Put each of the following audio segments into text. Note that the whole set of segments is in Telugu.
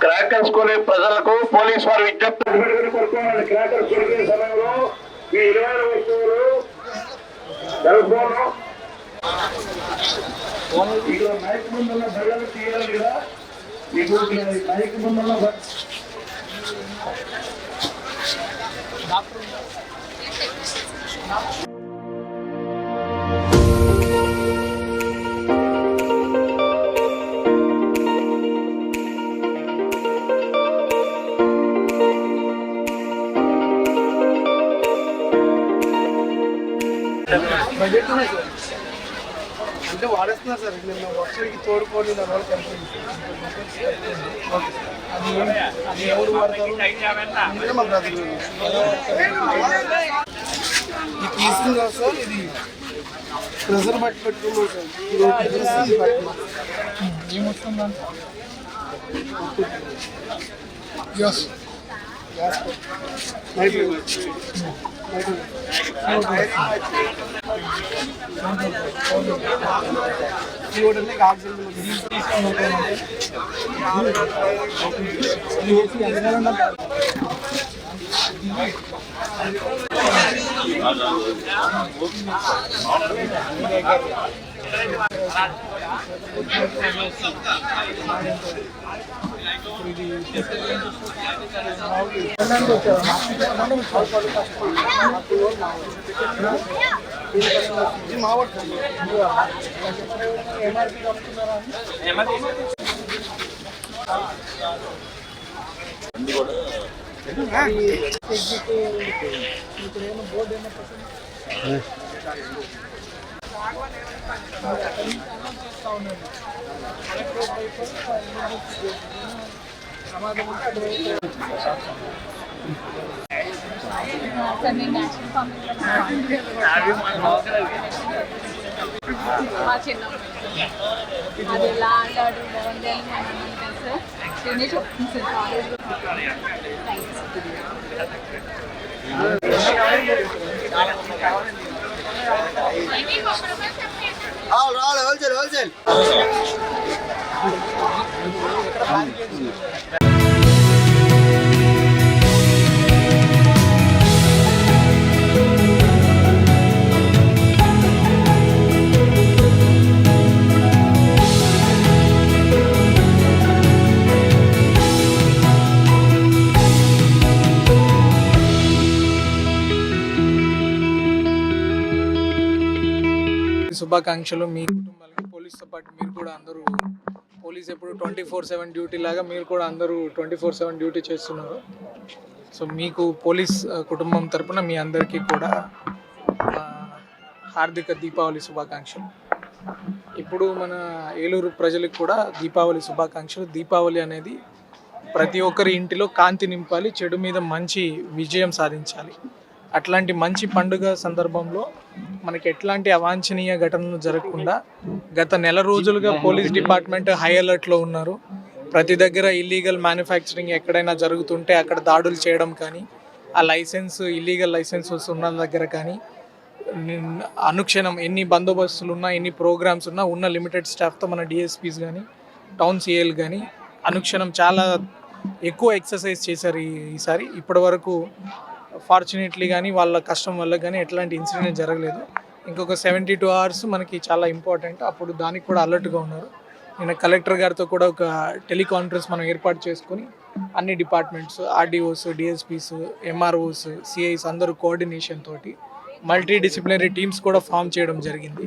క్రాకర్స్ కొనే ప్రజలకు పోలీస్ వారు విజ్ఞప్తి. క్రాకర్స్ కొనుక్కునే సమయంలో మీ ఇరవై వస్తువులు సెల్ ఫోన్ ఇక్కడ మైక్ ముందున్న బళ్ళను తీయాలి కదా మీకు ఇక్కడ మైక్ ముందున్న బ- బడ్జెట్ ఉన్నాయి సార్ అంటే వాడేస్తున్నారు సార్. నేను వర్షానికి తోడుకొని నా వాళ్ళు. Company okay. అది ఏం- అది ఎవరు వాడతారు? మీరే మా బ్రదర్. ఇది తీసుకుంది కదా సార్? ఇది ప్రెజర్ బట్టి పెట్టుకున్నాం సార్? ఇది ఓపెన్ చేసి ఇది పట్టుకున్నాం ఏమొస్తుందంట గ్యాస్ గ్యాస్ నైట్ నైట్ చూడండి ఆక్సిజన్ ఇది మావాడు సార్ నేను నేషనల్ ఫార్మింగ్ మా చిన్న అది ఎలా ఆడాడు బాగుంది అని సార్ నేనే చెప్తాను సార్ కాలేజ్లో thanks రావాలి హోల్సేల్ హోల్సేల్ శుభాకాంక్షలు. మీ కుటుంబాలకి పోలీస్తో పాటు మీరు కూడా అందరూ పోలీస్ ఎప్పుడు ట్వంటీ ఫోర్ సెవెన్ డ్యూటీ లాగా మీరు కూడా అందరూ ట్వంటీ ఫోర్ సెవెన్ డ్యూటీ చేస్తున్నారు. సో మీకు పోలీస్ కుటుంబం తరపున మీ అందరికీ కూడా హార్దిక దీపావళి శుభాకాంక్షలు. ఇప్పుడు మన ఏలూరు ప్రజలకు కూడా దీపావళి శుభాకాంక్షలు. దీపావళి అనేది ప్రతి ఒక్కరి ఇంటిలో కాంతి నింపాలి చెడు మీద మంచి విజయం సాధించాలి. అట్లాంటి మంచి పండుగ సందర్భంలో మనకి ఎట్లాంటి అవాంఛనీయ ఘటనలు జరగకుండా గత నెల రోజులుగా పోలీస్ డిపార్ట్మెంట్ హై అలర్ట్లో ఉన్నారు. ప్రతి దగ్గర ఇల్లీగల్ మ్యానుఫ్యాక్చరింగ్ ఎక్కడైనా జరుగుతుంటే అక్కడ దాడులు చేయడం కానీ ఆ లైసెన్స్ ఇల్లీగల్ లైసెన్సెస్ ఉన్న దగ్గర కానీ అనుక్షణం ఎన్ని బందోబస్తులు ఉన్నా ఎన్ని ప్రోగ్రామ్స్ ఉన్నా ఉన్న లిమిటెడ్ స్టాఫ్తో మన డిఎస్పీస్ కానీ టౌన్ సిఏలు కానీ అనుక్షణం చాలా ఎక్కువ ఎక్సర్సైజ్ చేశారు ఈసారి. ఇప్పటి వరకు ఫార్చునేట్లీ కానీ వాళ్ళ కష్టం వల్ల కానీ ఎట్లాంటి ఇన్సిడెంట్ జరగలేదు. ఇంకొక సెవెంటీ టూ అవర్స్ మనకి చాలా ఇంపార్టెంట్ అప్పుడు దానికి కూడా అలర్ట్గా ఉన్నారు. నేను కలెక్టర్ గారితో కూడా ఒక టెలికాన్ఫరెన్స్ మనం ఏర్పాటు చేసుకొని అన్ని departments RDOs DSPs MROs CIs అందరూ కోఆర్డినేషన్ తోటి మల్టీ డిసిప్లినరీ టీమ్స్ కూడా ఫామ్ చేయడం జరిగింది.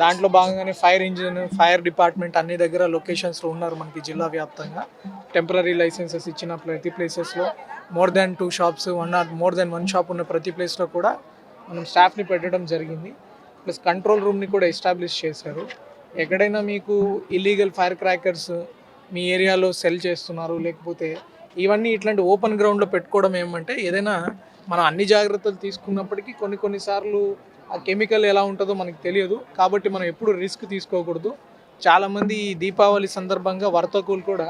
దాంట్లో భాగంగానే ఫైర్ ఇంజిన్ ఫైర్ డిపార్ట్మెంట్ అన్ని దగ్గర లొకేషన్స్లో ఉన్నారు మనకి జిల్లా వ్యాప్తంగా. టెంపరీ లైసెన్సెస్ ఇచ్చిన ప్రతి ప్లేసెస్లో more than two shops one or more than one shop ఉన్న ప్రతి ప్లేస్లో కూడా మనం స్టాఫ్ని పెట్టడం జరిగింది. ప్లస్ కంట్రోల్ రూమ్ని కూడా ఎస్టాబ్లిష్ చేశారు. ఎక్కడైనా మీకు ఇల్లీగల్ ఫైర్ క్రాకర్స్ మీ ఏరియాలో సెల్ చేస్తున్నారు లేకపోతే ఇవన్నీ ఇట్లాంటి ఓపెన్ గ్రౌండ్లో పెట్టుకోవడం ఏమంటే ఏదైనా మనం అన్ని జాగ్రత్తలు తీసుకున్నప్పటికీ కొన్ని కొన్నిసార్లు ఆ కెమికల్ ఎలా ఉంటుందో మనకు తెలియదు. కాబట్టి మనం ఎప్పుడు రిస్క్ తీసుకోకూడదు. చాలామంది ఈ దీపావళి సందర్భంగా వర్తకులు కూడా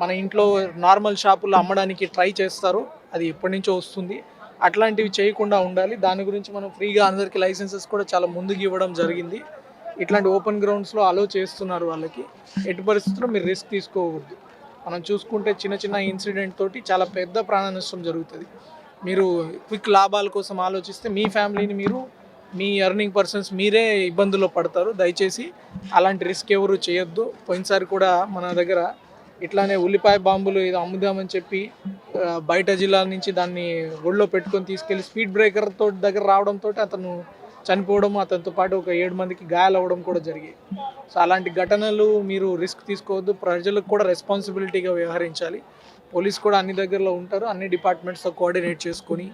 మన ఇంట్లో నార్మల్ షాపుల్లో అమ్మడానికి ట్రై చేస్తారు. అది ఎప్పటి నుంచో వస్తుంది. అట్లాంటివి చేయకుండా ఉండాలి. దాని గురించి మనం ఫ్రీగా అందరికీ లైసెన్సెస్ కూడా చాలా ముందుకు ఇవ్వడం జరిగింది. ఇట్లాంటి ఓపెన్ గ్రౌండ్స్లో అలో చేస్తున్నారు వాళ్ళకి. ఎటు పరిస్థితుల్లో మీరు రిస్క్ తీసుకోకూడదు. మనం చూసుకుంటే చిన్న చిన్న ఇన్సిడెంట్ తోటి చాలా పెద్ద ప్రాణ నష్టం జరుగుతుంది. మీరు క్విక్ లాభాల కోసం ఆలోచిస్తే మీ ఫ్యామిలీని మీరు మీ ఎర్నింగ్ పర్సన్స్ మీరే ఇబ్బందుల్లో పడతారు. దయచేసి అలాంటి రిస్క్ ఎవరు చేయొద్దు. పోయినసారి కూడా మన దగ్గర ఇట్లానే ఉల్లిపాయ బాంబులు ఏదో అమ్ముదామని చెప్పి బయట జిల్లాల నుంచి దాన్ని ఒళ్ళో పెట్టుకొని తీసుకెళ్ళి స్పీడ్ బ్రేకర్ తోటి దగ్గర రావడంతో అతను చనిపోవడం అతనితో పాటు ఒక ఏడు మందికి గాయాలవ్వడం కూడా జరిగాయి. సో అలాంటి ఘటనలు మీరు రిస్క్ తీసుకోవద్దు ప్రజలకు కూడా రెస్పాన్సిబిలిటీగా వ్యవహరించాలి. పోలీస్ కూడా అన్ని దగ్గరలో ఉంటారు అన్ని డిపార్ట్మెంట్స్తో కోఆర్డినేట్ చేసుకొని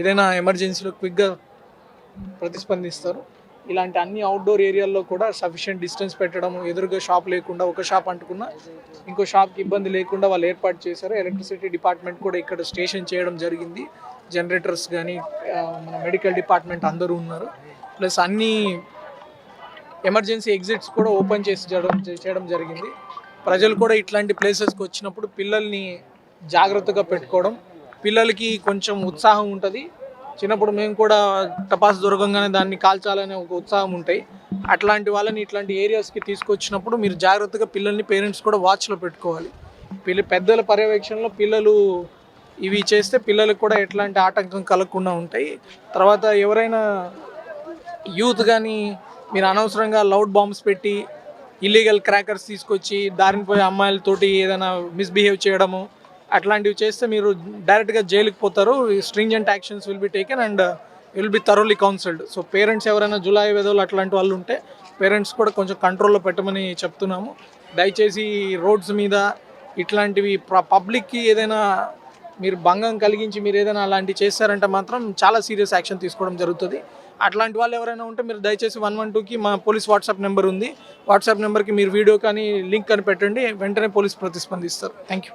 ఏదైనా ఎమర్జెన్సీలో క్విక్గా ప్రతిస్పందిస్తారు. ఇలాంటి అన్ని అవుట్డోర్ ఏరియాల్లో కూడా సఫిషియెంట్ డిస్టెన్స్ పెట్టడం ఎదురుగా షాప్ లేకుండా ఒక షాప్ అంటుకున్న ఇంకో షాప్కి ఇబ్బంది లేకుండా వాళ్ళు ఏర్పాటు చేశారు. ఎలక్ట్రిసిటీ డిపార్ట్మెంట్ కూడా ఇక్కడ స్టేషన్ చేయడం జరిగింది. జనరేటర్స్ కానీ మన మెడికల్ డిపార్ట్మెంట్ అందరూ ఉన్నారు. ప్లస్ అన్ని ఎమర్జెన్సీ ఎగ్జిట్స్ కూడా ఓపెన్ చేసి చేయడం చేయడం జరిగింది. ప్రజలు కూడా ఇట్లాంటి ప్లేసెస్కి వచ్చినప్పుడు పిల్లల్ని జాగ్రత్తగా పెట్టుకోవడం పిల్లలకి కొంచెం ఉత్సాహం ఉంటుంది. చిన్నప్పుడు మేము కూడా టపాస్ దొరకంగానే దాన్ని కాల్చాలనే ఒక ఉత్సాహం ఉంటాయి. అట్లాంటి వాళ్ళని ఇట్లాంటి ఏరియాస్కి తీసుకొచ్చినప్పుడు మీరు జాగ్రత్తగా పిల్లల్ని పేరెంట్స్ కూడా వాచ్లో పెట్టుకోవాలి. పిల్ల పెద్దల పర్యవేక్షణలో పిల్లలు ఇవి చేస్తే పిల్లలకు కూడా ఎట్లాంటి ఆటంకం కలగకుండా ఉంటాయి. తర్వాత ఎవరైనా యూత్ కానీ మీరు అనవసరంగా లౌడ్ బాంబ్స్ పెట్టి ఇల్లీగల్ క్రాకర్స్ తీసుకొచ్చి దారిని పోయే అమ్మాయిలతోటి ఏదైనా మిస్బిహేవ్ చేయడము అట్లాంటివి చేస్తే మీరు డైరెక్ట్గా జైలుకి పోతారు. Stringent actions will be taken and will be thoroughly counselled so parents ఎవరైనా జులై వెదవులు అట్లాంటి వాళ్ళు ఉంటే పేరెంట్స్ కూడా కొంచెం కంట్రోల్లో పెట్టమని చెప్తున్నాము. దయచేసి రోడ్స్ మీద ఇట్లాంటివి పబ్లిక్కి ఏదైనా మీరు భంగం కలిగించి మీరు ఏదైనా అలాంటివి చేస్తారంటే మాత్రం చాలా సీరియస్ యాక్షన్ తీసుకోవడం జరుగుతుంది. అట్లాంటి వాళ్ళు ఎవరైనా ఉంటే మీరు దయచేసి వన్ వన్ టూకి మా పోలీస్ వాట్సాప్ నెంబర్ ఉంది. వాట్సాప్ నెంబర్కి మీరు వీడియో కానీ లింక్ అని పెట్టండి. వెంటనే పోలీస్ ప్రతిస్పందిస్తారు. Thank you